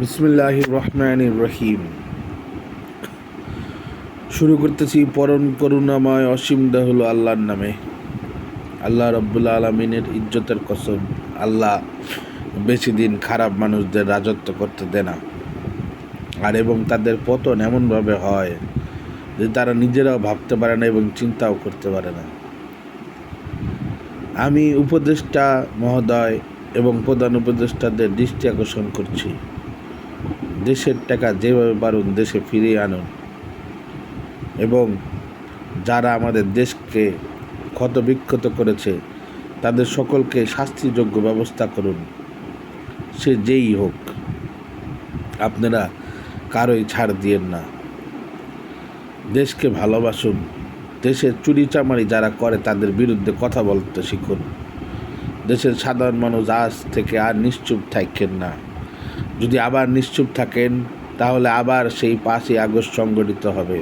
বিসমিল্লাহ রহমান রহিম। শুরু করতেছি পরম করুণাময় অসীম হলো আল্লাহর নামে। আল্লাহ রব্বুল্লা আলমিনের ইজ্জতের কসম, আল্লাহ বেশি দিন খারাপ মানুষদের রাজত্ব করতে দেয় না। আর এবং তাদের পতন এমনভাবে হয় যে তারা নিজেরাও ভাবতে পারে না এবং চিন্তাও করতে পারে না। আমি উপদেষ্টা মহোদয় এবং প্রধান উপদেষ্টাদের দৃষ্টি আকর্ষণ করছি। দেশের টাকা যেভাবে পারুন দেশে ফিরিয়ে আনুন। এবং যারা আমাদের দেশকে ক্ষতবিক্ষত করেছে, তাদের সকলকে শাস্তিযোগ্য ব্যবস্থা করুন। সে যেই হোক, আপনারা কারোই ছাড় দিয়েন না। দেশকে ভালোবাসুন। দেশের চুরি চামারি যারা করে, তাদের বিরুদ্ধে কথা বলতে শিখুন। দেশের সাধারণ মানুষ আজ থেকে আর নিশ্চুপ থাকেন না। যদি আবার নিশ্চুপ থাকেন, তাহলে আবার সেই পাঁচই আগস্ট সংগঠিত হবে।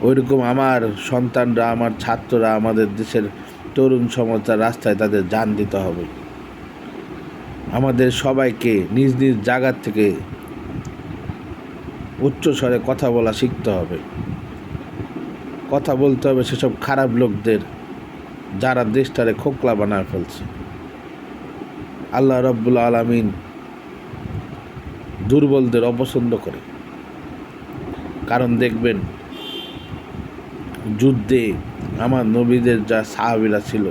ওইরকম আমার সন্তানরা, আমার ছাত্ররা, আমাদের দেশের তরুণ সমাজটা রাস্তায় তাদের যান দিতে হবে। আমাদের সবাইকে নিজ নিজ জায়গার থেকে উচ্চ স্বরে কথা বলা শিখতে হবে। কথা বলতে হবে সেসব খারাপ লোকদের যারা দেশটারে খোকলা বানায় ফেলছে। আল্লাহ রব্বুল আলমিন দুর্বলদের অপছন্দ করে। কারণ দেখবেন, যুদ্ধে আমার নবীদের যা সাহাবিরা ছিল,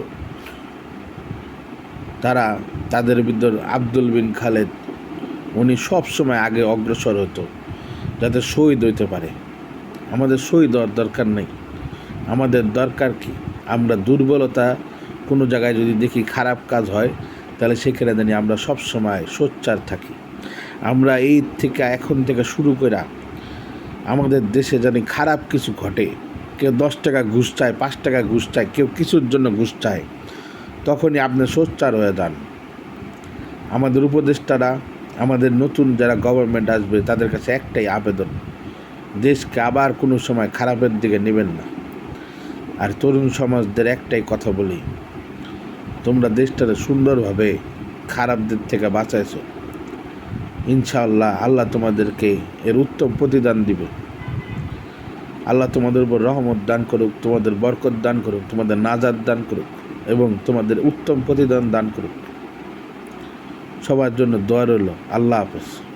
তারা তাদের ভিতর আব্দুল বিন খালেদ, উনি সবসময় আগে অগ্রসর হতো, যাতে শহীদ হইতে পারে। আমাদের শহীদ হওয়ার দরকার নেই। আমাদের দরকার কি? আমরা দুর্বলতা কোনো জায়গায় যদি দেখি খারাপ কাজ হয়, তাহলে সেখানে জানি আমরা সবসময় সোচ্চার থাকি। আমরা এই থেকে এখন থেকে শুরু করে আমাদের দেশে জানি খারাপ কিছু ঘটে, কেউ দশ টাকা ঘুষ চায়, পাঁচ টাকা ঘুষ চায়, কেউ কিছুর জন্য ঘুষ চায়, তখনই আপনি সোচ্চার হয়ে যান। আমাদের উপদেষ্টারা, আমাদের নতুন যারা গভর্নমেন্ট আসবে, তাদের কাছে একটাই আবেদন, দেশকে আবার কোনো সময় খারাপের দিকে নেবেন না। আর তরুণ সমাজদের একটাই কথা বলি, তোমরা দেশটাকে সুন্দরভাবে খারাপদের থেকে বাঁচাইছো। ইনশাআল্লাহ আল্লাহ তোমাদেরকে এর উত্তম প্রতিদান দিবে। আল্লাহ তোমাদের উপর রহমত দান করুক, তোমাদের বরকত দান করুক, তোমাদের নাজাদ দান করুক এবং তোমাদের উত্তম প্রতিদান দান করুক। সবার জন্য দোয়া রইল। আল্লাহ হাফেজ।